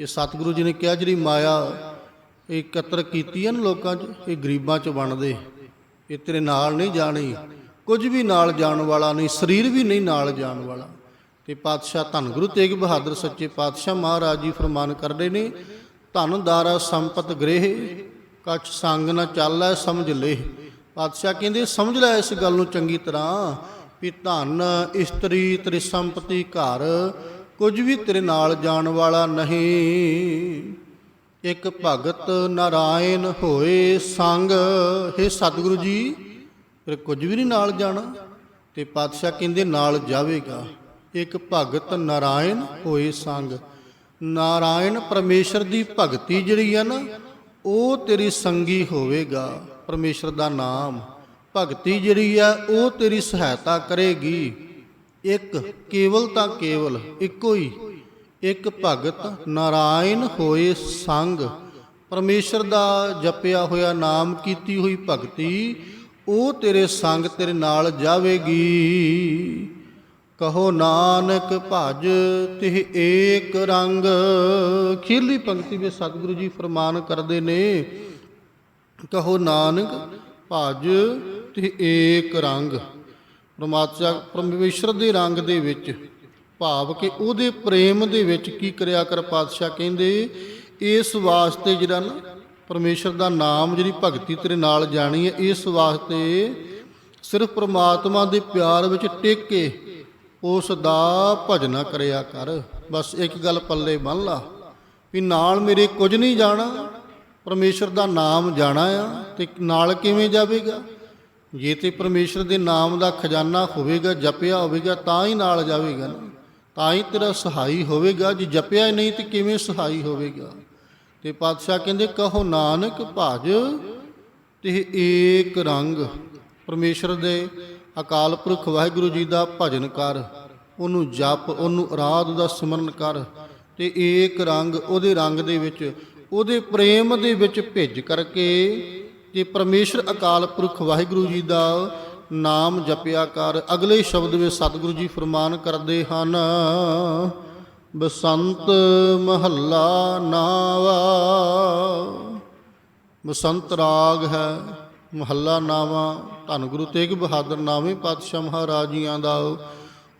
ਇਹ ਸਤਿਗੁਰੂ ਜੀ ਨੇ ਕਿਹਾ, ਜਿਹੜੀ ਮਾਇਆ ਇਹ ਇਕੱਤਰ ਕੀਤੀ ਹੈ ਨਾ ਲੋਕਾਂ 'ਚ, ਇਹ ਗਰੀਬਾਂ 'ਚ ਬਣਦੇ। ਇਹ ਤੇਰੇ ਨਾਲ ਨਹੀਂ ਜਾਣੀ। ਕੁਝ ਵੀ ਨਾਲ ਜਾਣ ਵਾਲਾ ਨਹੀਂ, ਸਰੀਰ ਵੀ ਨਹੀਂ ਨਾਲ ਜਾਣ ਵਾਲਾ। ਤੇ ਪਾਤਸ਼ਾਹ ਧੰਨ ਗੁਰੂ ਤੇਗ ਬਹਾਦਰ ਸੱਚੇ ਪਾਤਸ਼ਾਹ ਮਹਾਰਾਜ ਜੀ ਫਰਮਾਨ ਕਰਦੇ ਨੇ, ਧਨ ਦਾਰਾ ਸੰਪਤ ਗ੍ਰਹਿ, ਕਛ ਸੰਗ ਨ ਚਾਲੈ ਸਮਝ ਲੈ ਪਾਤਸ਼ਾਹ ਕਹਿੰਦੇ, ਸਮਝ ਲੈ ਇਸ ਗੱਲ ਨੂੰ ਚੰਗੀ ਤਰ੍ਹਾਂ। ਵੀ ਧਨ ਇਸਤਰੀ ਤੇਰੀ ਸੰਪਤੀ ਘਰ, ਕੁਝ ਵੀ ਤੇਰੇ ਨਾਲ ਜਾਣ ਵਾਲਾ ਨਹੀਂ। ਇੱਕ ਭਗਤ ਨਾਰਾਇਣ ਹੋਏ ਸੰਗ, ਹੈ ਸਤਿਗੁਰੂ ਜੀ, ਫਿਰ ਕੁਝ ਵੀ ਨਹੀਂ ਨਾਲ ਜਾਣਾ, ਤੇ ਪਾਤਸ਼ਾਹ ਕਹਿੰਦੇ ਨਾਲ ਜਾਵੇਗਾ। ਇੱਕ ਭਗਤ ਨਾਰਾਇਣ ਹੋਏ ਸੰਗ, ਨਾਰਾਇਣ ਪਰਮੇਸ਼ਰ ਦੀ ਭਗਤੀ ਜਿਹੜੀ ਆ ਨਾ, ਉਹ ਤੇਰੀ ਸੰਗੀ ਹੋਵੇਗਾ, ਪਰਮੇਸ਼ਰ ਦਾ ਨਾਮ। ਭਗਤੀ ਜਿਹੜੀ ਆ, ਉਹ ਤੇਰੀ ਸਹਾਇਤਾ ਕਰੇਗੀ। ਇੱਕ ਕੇਵਲ ਤਾਂ ਕੇਵਲ, ਇੱਕੋ ਹੀ। ਇੱਕ ਭਗਤ ਨਾਰਾਇਣ ਹੋਏ ਸੰਗ। ਪਰਮੇਸ਼ਰ ਦਾ ਜਪਿਆ ਹੋਇਆ ਨਾਮ ਕੀਤੀ ਹੋਈ ਭਗਤੀ, ਉਹ ਤੇਰੇ ਸੰਗ ਤੇਰੇ ਨਾਲ ਜਾਵੇਗੀ। ਕਹੋ ਨਾਨਕ ਭਜ ਤਿਹ ਏਕ ਰੰਗ। ਖੀਰਲੀ ਪੰਕਤੀ ਵਿੱਚ ਸਤਿਗੁਰੂ ਜੀ ਫਰਮਾਨ ਕਰਦੇ ਨੇ, ਕਹੋ ਨਾਨਕ ਭਜ ਤਿਹ ਏਕ ਰੰਗ। ਪਰਮਾਤਮਾ ਪਰਮੇਸ਼ਰ ਦੇ ਰੰਗ ਦੇ ਵਿੱਚ ਭਾਵ ਕਿ ਉਹਦੇ ਪ੍ਰੇਮ ਦੇ ਵਿੱਚ ਕੀ ਕਰਿਆ ਕਰ ਪਾਤਸ਼ਾਹ ਕਹਿੰਦੇ, ਇਸ ਵਾਸਤੇ ਜਿਹੜਾ ਨਾ ਪਰਮੇਸ਼ਰ ਦਾ ਨਾਮ ਜਿਹੜੀ ਭਗਤੀ ਤੇਰੇ ਨਾਲ ਜਾਣੀ ਹੈ, ਇਸ ਵਾਸਤੇ ਸਿਰਫ ਪ੍ਰਮਾਤਮਾ ਦੇ ਪਿਆਰ ਵਿੱਚ ਟਿਕ ਕੇ ਉਸ ਦਾ ਭਜਨਾ ਕਰਿਆ ਕਰ। ਬਸ ਇੱਕ ਗੱਲ ਪੱਲੇ ਬੰਨ ਲਾ ਵੀ ਨਾਲ ਮੇਰੇ ਕੁਝ ਨਹੀਂ ਜਾਣਾ, ਪਰਮੇਸ਼ਰ ਦਾ ਨਾਮ ਜਾਣਾ ਆ ਤੇ ਨਾਲ ਕਿਵੇਂ ਜਾਵੇਗਾ? ਜੇ ਤੇ ਪਰਮੇਸ਼ਰ ਦੇ ਨਾਮ ਦਾ ਖਜ਼ਾਨਾ ਹੋਵੇਗਾ, ਜਪਿਆ ਹੋਵੇਗਾ, ਤਾਂ ਹੀ ਨਾਲ ਜਾਵੇਗਾ ਨਾ। ਤਾਂ ਹੀ ਤੇਰਾ ਸਹਾਈ ਹੋਵੇਗਾ। ਜੇ ਜਪਿਆ ਹੀ ਨਹੀਂ ਤੇ ਕਿਵੇਂ ਸਹਾਈ ਹੋਵੇਗਾ? ਤੇ ਪਾਤਸ਼ਾਹ ਕਹਿੰਦੇ, ਕਹੋ ਨਾਨਕ ਭਜ ਤੇ ਏਕ ਰੰਗ। ਪਰਮੇਸ਼ਰ ਦੇ ਅਕਾਲ ਪੁਰਖ ਵਾਹਿਗੁਰੂ ਜੀ ਦਾ ਭਜਨ ਕਰ, ਉਹਨੂੰ ਜਪ, ਉਹਨੂੰ ਆਰਾਧ ਦਾ ਸਿਮਰਨ ਕਰ ਤੇ ਏਕ ਰੰਗ ਉਹਦੇ ਰੰਗ ਦੇ ਵਿੱਚ, ਉਹਦੇ ਪ੍ਰੇਮ ਦੇ ਵਿੱਚ ਭਿੱਜ ਕਰਕੇ ਤੇ ਪਰਮੇਸ਼ਰ ਅਕਾਲ ਪੁਰਖ ਵਾਹਿਗੁਰੂ ਜੀ ਦਾ ਨਾਮ ਜਪਿਆ ਕਰ। ਅਗਲੇ ਸ਼ਬਦ ਵਿੱਚ ਸਤਿਗੁਰੂ ਜੀ ਫਰਮਾਨ ਕਰਦੇ ਹਨ, ਬਸੰਤ ਮਹੱਲਾ ਨਾਵਾ, ਬਸੰਤ ਰਾਗ ਹੈ, ਮਹੱਲਾ ਨਾਵਾ। ਧੰਨ ਗੁਰੂ ਤੇਗ ਬਹਾਦਰ ਨਾਵੇਂ ਪਾਤਸ਼ਾਹ ਮਹਾਰਾਜੀਆਂ ਦਾ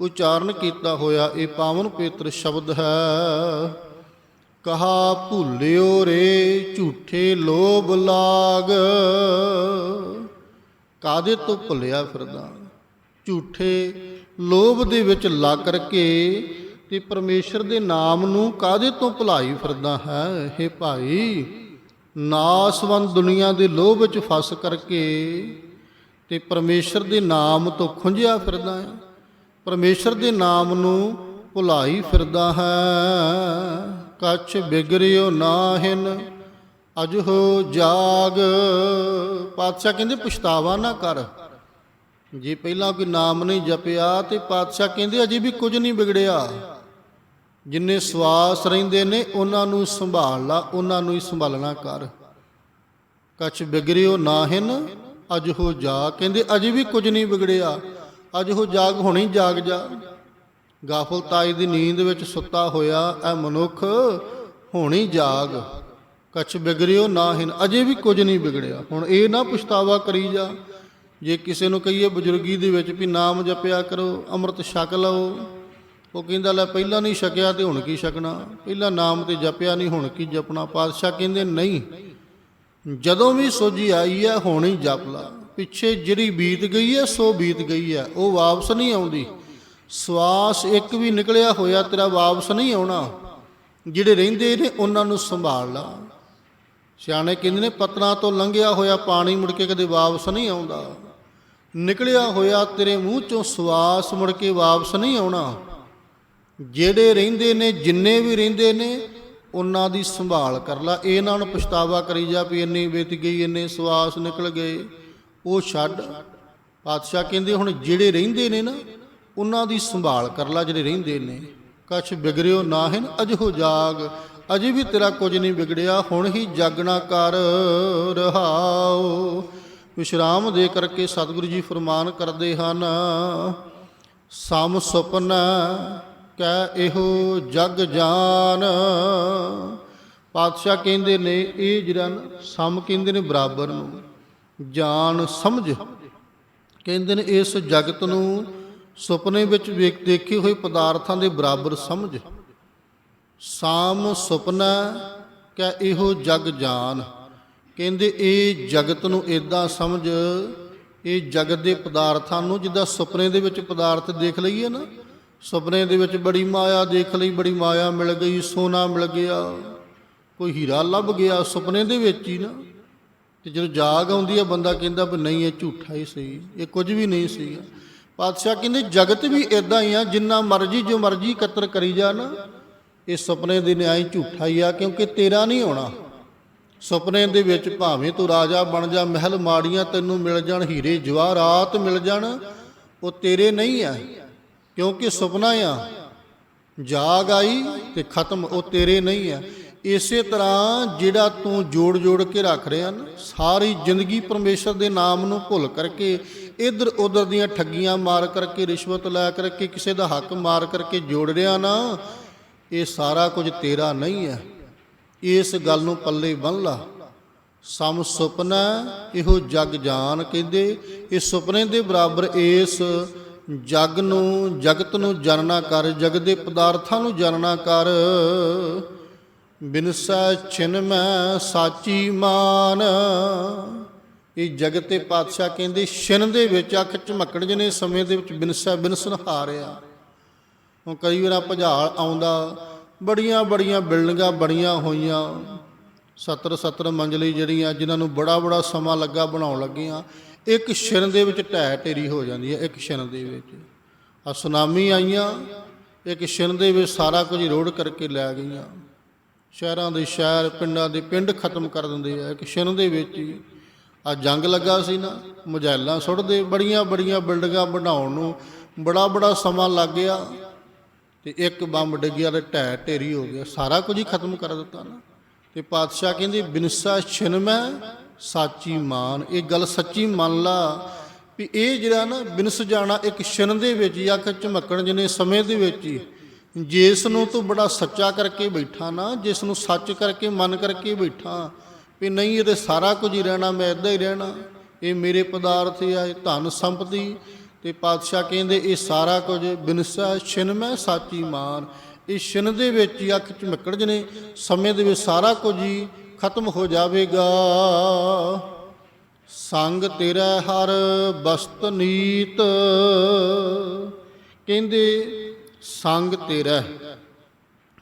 ਉਚਾਰਨ ਕੀਤਾ ਹੋਇਆ ਇਹ ਪਾਵਨ ਪਵਿੱਤਰ ਸ਼ਬਦ ਹੈ। ਕਹਾ ਭੁੱਲਿਓ ਰੇ ਝੂਠੇ ਲੋਭ ਲਾਗ। ਕਾਦੇ ਤੋਂ ਭੁੱਲਿਆ ਫਿਰਦਾ ਝੂਠੇ ਲੋਭ ਦੇ ਵਿੱਚ ਲੱਗ ਕਰਕੇ ਤੇ ਪਰਮੇਸ਼ਰ ਦੇ ਨਾਮ ਨੂੰ ਕਾਦੇ ਤੋਂ ਭੁਲਾਈ ਫਿਰਦਾ? ਹੈ ਇਹ ਭਾਈ, ਨਾਸਵੰਦ ਦੁਨੀਆ ਦੇ ਲੋਭ ਵਿੱਚ ਫਸ ਕਰਕੇ ਤੇ ਪਰਮੇਸ਼ਰ ਦੇ ਨਾਮ ਤੋਂ ਖੁੰਝਿਆ ਫਿਰਦਾ ਹੈ ਪਰਮੇਸ਼ਰ ਦੇ ਨਾਮ ਨੂੰ ਭੁਲਾਈ ਫਿਰਦਾ ਹੈ। ਕੱਛ ਬਿਗਰਿਓ ਨਾਹਿਨ, ਅਜਹੋ ਜਾਗ। ਪਾਤਸ਼ਾਹ ਕਹਿੰਦੇ, ਪਛਤਾਵਾ ਨਾ ਕਰ। ਜੇ ਪਹਿਲਾਂ ਕੋਈ ਨਾਮ ਨਹੀਂ ਜਪਿਆ ਤੇ ਪਾਤਸ਼ਾਹ ਕਹਿੰਦੇ, ਅਜੇ ਵੀ ਕੁਝ ਨਹੀਂ ਵਿਗੜਿਆ। ਜਿੰਨੇ ਸਵਾਸ ਰਹਿੰਦੇ ਨੇ, ਉਹਨਾਂ ਨੂੰ ਸੰਭਾਲ ਲਾ, ਉਹਨਾਂ ਨੂੰ ਹੀ ਸੰਭਾਲਣਾ ਕਰ। ਕੱਛ ਬਿਗਰਿਓ ਨਾਹਿਨ, ਅਜਹੋ ਜਾ ਕਹਿੰਦੇ, ਅਜੇ ਵੀ ਕੁਝ ਨਹੀਂ ਵਿਗੜਿਆ। ਅਜਹੋ ਜਾਗ, ਹੁਣੀ ਜਾਗ ਜਾ। ਗਾਫਲਤਾਈ ਦੀ ਨੀਂਦ ਵਿੱਚ ਸੁੱਤਾ ਹੋਇਆ ਇਹ ਮਨੁੱਖ ਹੋਣੀ ਜਾਗ। ਕੱਛ ਬਿਗੜਿਓ ਨਾ ਹਿਨ, ਅਜੇ ਵੀ ਕੁਝ ਨਹੀਂ ਵਿਗੜਿਆ ਹੁਣ ਇਹ ਨਾ ਪਛਤਾਵਾ ਕਰੀ ਜਾ, ਜੇ ਕਿਸੇ ਨੂੰ ਕਹੀਏ ਬਜ਼ੁਰਗੀ ਦੇ ਵਿੱਚ ਵੀ ਨਾਮ ਜਪਿਆ ਕਰੋ, ਅੰਮ੍ਰਿਤ ਛਕ ਲਓ ਉਹ ਕਹਿੰਦਾ, ਲੈ ਪਹਿਲਾਂ ਨਹੀਂ ਛਕਿਆ ਤੇ ਹੁਣ ਕੀ ਛਕਣਾ? ਪਹਿਲਾਂ ਨਾਮ ਤੇ ਜਪਿਆ ਨਹੀਂ, ਹੁਣ ਕੀ ਜਪਣਾ? ਪਾਤਸ਼ਾਹ ਕਹਿੰਦੇ, ਨਹੀਂ, ਜਦੋਂ ਵੀ ਸੋਝੀ ਆਈ ਹੈ, ਹੁਣ ਹੀ ਜਪ ਲਾ। ਪਿੱਛੇ ਜਿਹੜੀ ਬੀਤ ਗਈ ਹੈ, ਸੋ ਬੀਤ ਗਈ ਹੈ, ਉਹ ਵਾਪਸ ਨਹੀਂ ਆਉਂਦੀ। ਸਵਾਸ ਇੱਕ ਵੀ ਨਿਕਲਿਆ ਹੋਇਆ ਤੇਰਾ ਵਾਪਸ ਨਹੀਂ ਆਉਣਾ। ਜਿਹੜੇ ਰਹਿੰਦੇ ਨੇ ਉਹਨਾਂ ਨੂੰ ਸੰਭਾਲ ਲਾ। ਸਿਆਣੇ ਕਹਿੰਦੇ ਨੇ ਪਤਨਾ ਤੋਂ ਲੰਘਿਆ ਹੋਇਆ ਪਾਣੀ ਮੁੜ ਕੇ ਕਦੇ ਵਾਪਸ ਨਹੀਂ ਆਉਂਦਾ। ਨਿਕਲਿਆ ਹੋਇਆ ਤੇਰੇ ਮੂੰਹ ਚੋਂ ਸਵਾਸ ਮੁੜ ਕੇ ਵਾਪਸ ਨਹੀਂ ਆਉਣਾ। ਜਿਹੜੇ ਰਹਿੰਦੇ ਨੇ, ਜਿੰਨੇ ਵੀ ਰਹਿੰਦੇ ਨੇ, ਉਹਨਾਂ ਦੀ ਸੰਭਾਲ ਕਰ ਲਾ। ਇਹਨਾਂ ਨੂੰ ਪਛਤਾਵਾ ਕਰੀ ਜਾ ਵੀ ਇੰਨੀ ਬੀਤ ਗਈ, ਇੰਨੇ ਸਵਾਸ ਨਿਕਲ ਗਏ। ਉਹ ਛੱਡ। ਪਾਤਸ਼ਾਹ ਕਹਿੰਦੇ ਹੁਣ ਜਿਹੜੇ ਰਹਿੰਦੇ ਨੇ ਨਾ ਉਹਨਾਂ ਦੀ ਸੰਭਾਲ ਕਰ ਲਾ ਜਿਹੜੇ ਰਹਿੰਦੇ ਨੇ। ਕਛ ਵਿਗੜਿਓ ਨਾ ਨਾਹਿਨ ਅਜਹੋ ਜਾਗ। ਅਜੇ ਵੀ ਤੇਰਾ ਕੁਝ ਨਹੀਂ ਵਿਗੜਿਆ, ਹੁਣ ਹੀ ਜਾਗਣਾ ਕਰ ਰਹਾਓ। ਵਿਸ਼ਰਾਮ ਦੇ ਕਰਕੇ ਸਤਿਗੁਰੂ ਜੀ ਫਰਮਾਨ ਕਰਦੇ ਹਨ, ਸਮ ਸੁਪਨ ਕਹਿ ਇਹੋ ਜਗ ਜਾਨ। ਪਾਤਸ਼ਾਹ ਕਹਿੰਦੇ ਨੇ, ਇਹ ਜਿਹੜਾ ਸਮ ਕਹਿੰਦੇ ਨੇ ਬਰਾਬਰ ਨੂੰ ਜਾਣ ਸਮਝ। ਕਹਿੰਦੇ ਨੇ, ਇਸ ਜਗਤ ਨੂੰ ਸੁਪਨੇ ਵਿੱਚ ਵੇਖ ਦੇਖੇ ਹੋਏ ਪਦਾਰਥਾਂ ਦੇ ਬਰਾਬਰ ਸਮਝ। ਸਾਮ ਸੁਪਨਾ ਕੈ ਇਹੋ ਜਗ ਜਾਨ। ਕਹਿੰਦੇ ਇਹ ਜਗਤ ਨੂੰ ਇਦਾਂ ਸਮਝ, ਇਹ ਜਗਤ ਦੇ ਪਦਾਰਥਾਂ ਨੂੰ ਜਿੱਦਾਂ ਸੁਪਨੇ ਦੇ ਵਿੱਚ ਪਦਾਰਥ ਦੇਖ ਲਈਏ ਨਾ, ਸੁਪਨੇ ਦੇ ਵਿੱਚ ਬੜੀ ਮਾਇਆ ਦੇਖ ਲਈ, ਬੜੀ ਮਾਇਆ ਮਿਲ ਗਈ, ਸੋਨਾ ਮਿਲ ਗਿਆ, ਕੋਈ ਹੀਰਾ ਲੱਭ ਗਿਆ ਸੁਪਨੇ ਦੇ ਵਿੱਚ ਹੀ ਨਾ। ਤੇ ਜਦੋਂ ਜਾਗ ਆਉਂਦੀ ਹੈ ਬੰਦਾ ਕਹਿੰਦਾ ਵੀ ਨਹੀਂ, ਇਹ ਝੂਠਾ ਹੀ ਸੀ ਇਹ ਕੁਝ ਵੀ ਨਹੀਂ ਸੀ ਪਾਤਸ਼ਾਹ ਕਹਿੰਦੇ, ਜਗਤ ਵੀ ਇਦਾਂ ਹੀ ਆ, ਜਿੰਨਾ ਮਰਜ਼ੀ ਜੋ ਮਰਜ਼ੀ ਇਕੱਤਰ ਕਰੀ ਜਾ ਨਾ ਇਹ ਸੁਪਨੇ ਦੇ ਨਿਆਈ ਝੂਠਾ ਹੀ ਆ, ਕਿਉਂਕਿ ਤੇਰਾ ਨਹੀਂ ਹੋਣਾ। ਸੁਪਨੇ ਦੇ ਵਿੱਚ ਭਾਵੇਂ ਤੂੰ ਰਾਜਾ ਬਣ ਜਾ, ਮਹਿਲ ਮਾੜੀਆਂ ਤੈਨੂੰ ਮਿਲ ਜਾਣ, ਹੀਰੇ ਜਵਾਹਰਾਤ ਮਿਲ ਜਾਣ, ਉਹ ਤੇਰੇ ਨਹੀਂ ਆ, ਕਿਉਂਕਿ ਸੁਪਨਾ ਆ। ਜਾਗ ਆਈ ਤੇ ਖਤਮ, ਉਹ ਤੇਰੇ ਨਹੀਂ ਆ। ਇਸੇ ਤਰ੍ਹਾਂ ਜਿਹੜਾ ਤੂੰ ਜੋੜ ਜੋੜ ਕੇ ਰੱਖ ਰਿਹਾ ਨਾ, ਸਾਰੀ ਜ਼ਿੰਦਗੀ ਪਰਮੇਸ਼ਰ ਦੇ ਨਾਮ ਨੂੰ ਭੁੱਲ ਕਰਕੇ ਇਧਰ ਉਧਰ ਦੀਆਂ ਠੱਗੀਆਂ ਮਾਰ ਕਰਕੇ, ਰਿਸ਼ਵਤ ਲੈ ਕਰਕੇ, ਕਿਸੇ ਦਾ ਹੱਕ ਮਾਰ ਕਰਕੇ ਜੋੜ ਰਿਹਾ ਨਾ, ਇਹ ਸਾਰਾ ਕੁਝ ਤੇਰਾ ਨਹੀਂ ਹੈ। ਇਸ ਗੱਲ ਨੂੰ ਪੱਲੇ ਬੰਨ ਲਾ। ਸਮ ਸੁਪਨਾ ਇਹੋ ਜਗ ਜਾਨ ਕਹਿੰਦੇ। ਇਹ ਸੁਪਨੇ ਦੇ ਬਰਾਬਰ ਇਸ ਜਗ ਨੂੰ, ਜਗਤ ਨੂੰ ਜਾਣਨਾ ਕਰ, ਜਗ ਦੇ ਪਦਾਰਥਾਂ ਨੂੰ ਜਾਣਨਾ ਕਰ। ਬਿਨਸਾ ਛਿਨ ਮੈਂ ਸਾਚੀ ਮਾਨ। ਇਹ ਜਗਤ ਤੇ ਪਾਤਸ਼ਾਹ ਕਹਿੰਦੇ ਛਿਨ ਦੇ ਵਿੱਚ ਅੱਖ ਝਮਕਣ ਜਿਹਨੇ ਸਮੇਂ ਦੇ ਵਿੱਚ ਬਿਨਸਾ ਬਿਨਸਨ ਹਾਰਿਆ। ਹੁਣ ਕਈ ਵਾਰ ਭਜਾਲ ਆਉਂਦਾ, ਬੜੀਆਂ ਬੜੀਆਂ ਬਿਲਡਿੰਗਾਂ ਬਣੀਆਂ ਹੋਈਆਂ। 70 70 ਮੰਜ਼ਲੀ ਜਿਹੜੀਆਂ, ਜਿਨ੍ਹਾਂ ਨੂੰ ਬੜਾ ਬੜਾ ਸਮਾਂ ਲੱਗਾ ਬਣਾਉਣ ਲੱਗੀਆਂ। ਇੱਕ ਛਿਨ ਦੇ ਵਿੱਚ ਢਹਿ ਢੇਰੀ ਹੋ ਜਾਂਦੀ ਹੈ, ਇੱਕ ਛਿਨ ਦੇ ਵਿੱਚ। ਆ ਸੁਨਾਮੀ ਆਈਆਂ, ਇੱਕ ਛਿਨ ਦੇ ਵਿੱਚ ਸਾਰਾ ਕੁਝ ਰੋੜ ਕਰਕੇ ਲੈ ਗਈਆਂ। ਸ਼ਹਿਰਾਂ ਦੇ ਸ਼ਹਿਰ, ਪਿੰਡਾਂ ਦੇ ਪਿੰਡ ਖਤਮ ਕਰ ਦਿੰਦੇ ਆ, ਇੱਕ ਛਿਨ ਦੇ ਵਿੱਚ ਹੀ। ਆ ਜੰਗ ਲੱਗਾ ਸੀ ਨਾ ਮੁਜਾਹਿਲਾਂ ਸੁੱਟਦੇ, ਬੜੀਆਂ ਬੜੀਆਂ ਬਿਲਡਿੰਗਾਂ ਬਣਾਉਣ ਨੂੰ ਬੜਾ ਬੜਾ ਸਮਾਂ ਲੱਗ ਗਿਆ ਤੇ ਇੱਕ ਬੰਬ ਡਿੱਗਿਆ ਤੇ ਢਹਿ ਢੇਰੀ ਹੋ ਗਿਆ, ਸਾਰਾ ਕੁਝ ਹੀ ਖਤਮ ਕਰ ਦਿੱਤਾ ਨਾ। ਤੇ ਪਾਤਸ਼ਾਹ ਕਹਿੰਦੇ, ਬਿਨਸਾ ਛਿਨਮੈ, ਸਾਚੀ ਮਾਨ। ਇਹ ਗੱਲ ਸੱਚੀ ਮੰਨ ਲਾ ਵੀ ਇਹ ਜਿਹੜਾ ਨਾ, ਬਿਨਸ ਜਾਣਾ ਇੱਕ ਛਿਨ ਦੇ ਵਿੱਚ ਜਾਂ ਕਿ ਝਮਕਣ ਜਿਹਨੇ ਸਮੇਂ ਦੇ ਵਿੱਚ ਹੀ, ਜਿਸ ਨੂੰ ਤੂੰ ਬੜਾ ਸੱਚਾ ਕਰਕੇ ਬੈਠਾ ਨਾ, ਜਿਸ ਨੂੰ ਸੱਚ ਕਰਕੇ, ਮਨ ਕਰਕੇ ਬੈਠਾ ਵੀ ਨਹੀਂ ਇਹ ਤੇ ਸਾਰਾ ਕੁਝ ਹੀ ਰਹਿਣਾ, ਮੈਂ ਇਦਾਂ ਹੀ ਰਹਿਣਾ। ਇਹ ਮੇਰੇ ਪਦਾਰਥ ਆ, ਇਹ ਧਨ ਸੰਪਤੀ। ਤੇ ਪਾਤਸ਼ਾਹ ਕਹਿੰਦੇ, ਇਹ ਸਾਰਾ ਕੁਝ ਬਿਨਸਾ, ਛਿਨ ਮੈਂ ਸਾਚੀ ਮਾਨ। ਇਹ ਛਿਨ ਦੇ ਵਿੱਚ ਹੀ ਅੱਖ ਝਮਕੜ ਜਿਹਨੇ ਸਮੇਂ ਦੇ ਵਿੱਚ ਸਾਰਾ ਕੁਝ ਹੀ ਖਤਮ ਹੋ ਜਾਵੇਗਾ। ਸੰਗ ਤੇਰਾ ਹਰ ਬਸਤ ਨੀਤ। ਕਹਿੰਦੇ, ਸੰਗ ਤੇਰਾ।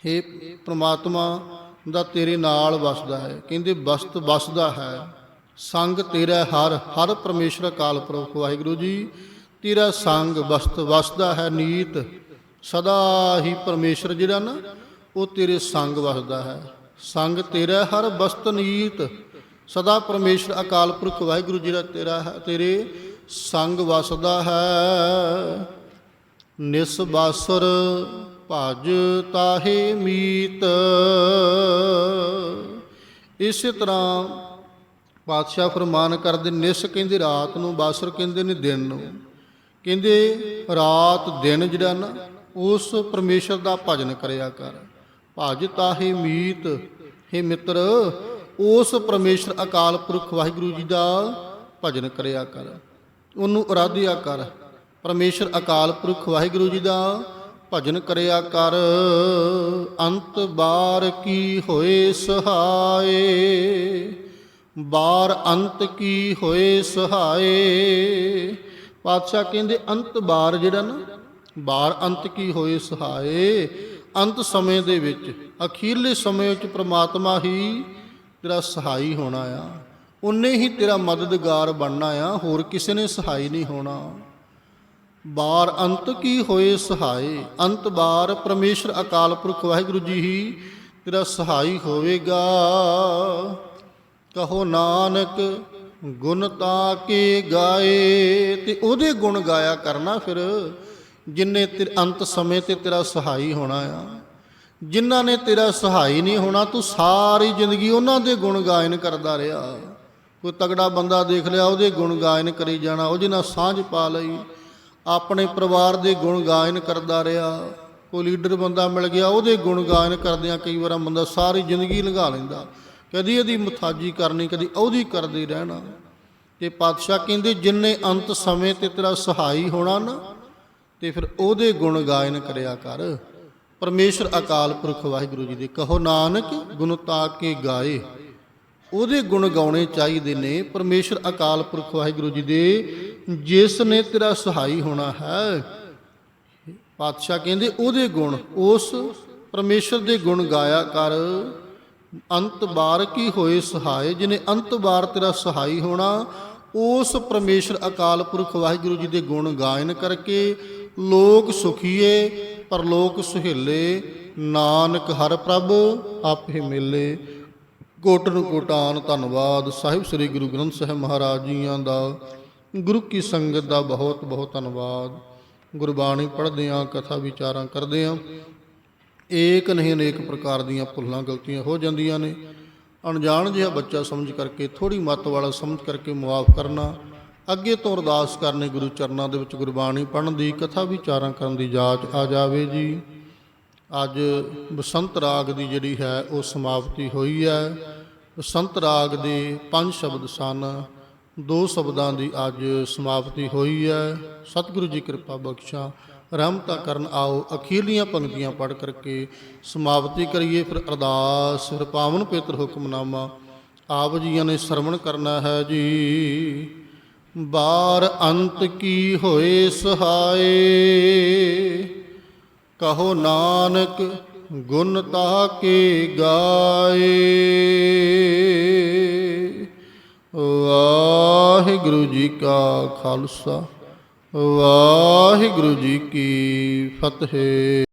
हे ਪ੍ਰਮਾਤਮਾ ਦਾ ਤੇਰੇ ਨਾਲ ਵਸਦਾ ਹੈ। ਕਹਿੰਦੇ ਵਸਤ ਵਸਦਾ ਹੈ। ਸੰਗ ਤੇਰਾ ਹਰ ਹਰ ਪਰਮੇਸ਼ਰ ਅਕਾਲ ਪੁਰਖ ਵਾਹਿਗੁਰੂ ਜੀ, ਤੇਰਾ ਸੰਗ ਵਸਤ ਵਸਦਾ ਹੈ, ਨੀਤ ਸਦਾ ਹੀ ਪਰਮੇਸ਼ਰ ਜਿਹੜਾ ਨਾ, ਉਹ ਤੇਰੇ ਸੰਗ ਵਸਦਾ ਹੈ। ਸੰਗ ਤੇਰਾ ਹਰ ਵਸਤ ਨੀਤ ਸਦਾ ਪਰਮੇਸ਼ਰ ਅਕਾਲ ਪੁਰਖ ਵਾਹਿਗੁਰੂ ਜਿਹੜਾ ਤੇਰਾ ਹੈ, ਤੇਰੇ ਸੰਗ ਵਸਦਾ ਹੈ। ਨਿਸ ਬਾਸੁਰ ਭਜ ਤਾਹੇ ਮੀਤ। ਇਸੇ ਤਰ੍ਹਾਂ ਪਾਤਸ਼ਾਹ ਫਰਮਾਨ ਕਰਦੇ, ਨਿਸ ਕਹਿੰਦੇ ਰਾਤ ਨੂੰ, ਬਾਸਰ ਕਹਿੰਦੇ ਨੇ ਦਿਨ ਨੂੰ। ਕਹਿੰਦੇ ਰਾਤ ਦਿਨ ਜਿਹੜਾ ਨਾ, ਉਸ ਪਰਮੇਸ਼ਰ ਦਾ ਭਜਨ ਕਰਿਆ ਕਰ। ਭਜ ਤਾਹੇ ਮੀਤ। ਹੇ ਮਿੱਤਰ, ਉਸ ਪਰਮੇਸ਼ਰ ਅਕਾਲ ਪੁਰਖ ਵਾਹਿਗੁਰੂ ਜੀ ਦਾ ਭਜਨ ਕਰਿਆ ਕਰ। ਉਹਨੂੰ ਅਰਾਧਿਆ ਕਰ। ਪਰਮੇਸ਼ਰ ਅਕਾਲ ਪੁਰਖ ਵਾਹਿਗੁਰੂ ਜੀ ਦਾ ਭਜਨ ਕਰਿਆ ਕਰ, ਅੰਤ ਬਾਰ ਕੀ ਹੋਏ ਸਹਾਏ? ਬਾਰ ਅੰਤ ਕੀ ਹੋਏ ਸਹਾਏ? ਪਾਤਸ਼ਾਹ ਕਹਿੰਦੇ, ਅੰਤ ਬਾਰ ਜਿਹੜਾ ਨਾ, ਬਾਰ ਅੰਤ ਕੀ ਹੋਏ ਸਹਾਏ? ਅੰਤ ਸਮੇਂ ਦੇ ਵਿੱਚ, ਅਖੀਰਲੇ ਸਮੇਂ ਵਿੱਚ ਪ੍ਰਮਾਤਮਾ ਹੀ ਤੇਰਾ ਸਹਾਈ ਹੋਣਾ ਆ। ਉਹਨੇ ਹੀ ਤੇਰਾ ਮਦਦਗਾਰ ਬਣਨਾ ਆ, ਹੋਰ ਕਿਸੇ ਨੇ ਸਹਾਈ ਨਹੀਂ ਹੋਣਾ। ਬਾਰ ਅੰਤ ਕੀ ਹੋਏ ਸਹਾਈ ਅੰਤ ਬਾਰ ਪਰਮੇਸ਼ਰ ਅਕਾਲ ਪੁਰਖ ਵਾਹਿਗੁਰੂ ਜੀ ਹੀ ਤੇਰਾ ਸਹਾਈ ਹੋਵੇਗਾ। ਕਹੋ ਨਾਨਕ, ਗੁਣ ਤਾਂ ਕੇ ਗਾਏ, ਤੇ ਉਹਦੇ ਗੁਣ ਗਾਇਆ ਕਰਨਾ ਫਿਰ ਜਿਨਨੇ ਤੇ ਅੰਤ ਸਮੇਂ ਤੇ ਤੇਰਾ ਸਹਾਈ ਹੋਣਾ ਆ। ਜਿਨ੍ਹਾਂ ਨੇ ਤੇਰਾ ਸਹਾਈ ਨਹੀਂ ਹੋਣਾ, ਤੂੰ ਸਾਰੀ ਜ਼ਿੰਦਗੀ ਉਹਨਾਂ ਦੇ ਗੁਣ ਗਾਇਨ ਕਰਦਾ ਰਿਹਾ। ਕੋਈ ਤਗੜਾ ਬੰਦਾ ਦੇਖ ਲਿਆ, ਉਹਦੇ ਗੁਣ ਗਾਇਨ ਕਰੀ ਜਾਣਾ ਉਹਦੇ ਨਾਲ ਸਾਂਝ ਪਾ ਲਈ ਆਪਣੇ ਪਰਿਵਾਰ ਦੇ ਗੁਣ ਗਾਇਨ ਕਰਦਾ ਰਿਹਾ। ਕੋਈ ਲੀਡਰ ਬੰਦਾ ਮਿਲ ਗਿਆ, ਉਹਦੇ ਗੁਣ ਗਾਇਨ ਕਰਦਿਆਂ ਕਈ ਵਾਰ ਬੰਦਾ ਸਾਰੀ ਜ਼ਿੰਦਗੀ ਲੰਘਾ ਲੈਂਦਾ। ਕਦੀ ਇਹਦੀ ਮੁਥਾਜੀ ਕਰਨੀ, ਕਦੀ ਉਹਦੀ ਕਰਦੇ ਰਹਿਣਾ। ਤੇ ਪਾਤਸ਼ਾਹ ਕਹਿੰਦੇ, ਜਿੰਨੇ ਅੰਤ ਸਮੇਂ ਤੇ ਤੇਰਾ ਸਹਾਈ ਹੋਣਾ ਨਾ, ਤੇ ਫਿਰ ਉਹਦੇ ਗੁਣ ਗਾਇਨ ਕਰਿਆ ਕਰ। ਪਰਮੇਸ਼ਰ ਅਕਾਲ ਪੁਰਖ ਵਾਹਿਗੁਰੂ ਜੀ ਦੇ ਕਹੋ, ਨਾਨਕ ਗੁਣ ਤਾ ਕੇ ਗਾਏ। ਉਹਦੇ ਗੁਣ ਗਾਉਣੇ ਚਾਹੀਦੇ ਨੇ। ਪਰਮੇਸ਼ਰ ਅਕਾਲ ਪੁਰਖ ਵਾਹਿਗੁਰੂ ਜੀ ਦੇ, ਜਿਸ ਨੇ ਤੇਰਾ ਸਹਾਈ ਹੋਣਾ ਹੈ। ਪਾਤਸ਼ਾਹ ਕਹਿੰਦੇ, ਉਹਦੇ ਗੁਣ, ਉਸ ਪਰਮੇਸ਼ਰ ਦੇ ਗੁਣ ਗਾਇਆ ਕਰ। ਅੰਤ ਬਾਰ ਕੀ ਹੋਏ ਸਹਾਏ ਜਿਨੇ ਅੰਤ ਬਾਰ ਤੇਰਾ ਸਹਾਈ ਹੋਣਾ, ਉਸ ਪਰਮੇਸ਼ਰ ਅਕਾਲ ਪੁਰਖ ਵਾਹਿਗੁਰੂ ਜੀ ਦੇ ਗੁਣ ਗਾਇਨ ਕਰਕੇ ਲੋਕ ਸੁਖੀਏ, ਪਰਲੋਕ ਸੁਹੇਲੇ। ਨਾਨਕ ਹਰ ਪ੍ਰਭ ਆਪੇ ਮਿਲੇ। ਕੋਟਨ ਕੋਟਾਨ ਧੰਨਵਾਦ। ਸਾਹਿਬ ਸ੍ਰੀ ਗੁਰੂ ਗ੍ਰੰਥ ਸਾਹਿਬ ਮਹਾਰਾਜ ਜੀਆਂ ਦਾ, ਗੁਰੂ ਕੀ ਸੰਗਤ ਦਾ ਬਹੁਤ ਬਹੁਤ ਧੰਨਵਾਦ। ਗੁਰਬਾਣੀ ਪੜ੍ਹਦੇ ਹਾਂ ਕਥਾ ਵਿਚਾਰਾਂ ਕਰਦੇ ਹਾਂ ਏਕ ਨਹੀਂ ਅਨੇਕ ਪ੍ਰਕਾਰ ਦੀਆਂ ਭੁੱਲਾਂ ਗਲਤੀਆਂ ਹੋ ਜਾਂਦੀਆਂ ਨੇ। ਅਣਜਾਣ ਜਿਹਾ ਬੱਚਾ ਸਮਝ ਕਰਕੇ ਥੋੜੀ ਮੱਤ ਵਾਲਾ ਸਮਝ ਕਰਕੇ ਮੁਆਫ ਕਰਨਾ, ਅੱਗੇ ਤੋਂ ਅਰਦਾਸ ਕਰਨੀ ਗੁਰੂ ਚਰਨਾਂ ਦੇ ਵਿੱਚ ਗੁਰਬਾਣੀ ਪੜ੍ਹਨ ਦੀ, ਕਥਾ ਵਿਚਾਰਾਂ ਕਰਨ ਦੀ ਜਾਚ ਆ ਜਾਵੇ ਜੀ। ਅੱਜ ਬਸੰਤ ਰਾਗ ਦੀ ਜਿਹੜੀ ਹੈ, ਉਹ ਸਮਾਪਤੀ ਹੋਈ ਹੈ। ਬਸੰਤ ਰਾਗ ਦੇ ਪੰਜ ਸ਼ਬਦ ਸਨ। ਦੋ ਸ਼ਬਦਾਂ ਦੀ ਅੱਜ ਸਮਾਪਤੀ ਹੋਈ ਹੈ। ਸਤਿਗੁਰੂ ਜੀ ਕਿਰਪਾ ਬਖਸ਼ਾ। ਰਹਿਮਤਾਂ ਕਰਨ ਆਓ, ਅਖੀਰਲੀਆਂ ਪੰਕਤੀਆਂ ਪੜ੍ਹ ਕਰਕੇ ਸਮਾਪਤੀ ਕਰੀਏ। ਫਿਰ ਅਰਦਾਸ, ਫਿਰ ਪਾਵਨ ਪੇਤਰ ਹੁਕਮਨਾਮਾ। ਆਪ ਜੀਆਂ ਨੇ ਸਰਵਣ ਕਰਨਾ ਹੈ ਜੀ। ਬਾਰ ਅੰਤ ਕੀ ਹੋਏ ਸਹਾਏ? ਕਹੋ ਨਾਨਕ ਗੁਣ ਤਾ ਕੇ ਗਾਏ। ਵਾਹਿਗੁਰੂ ਜੀ ਕਾ ਖਾਲਸਾ ਵਾਹਿਗੁਰੂ ਜੀ ਕੀ ਫਤਿਹ।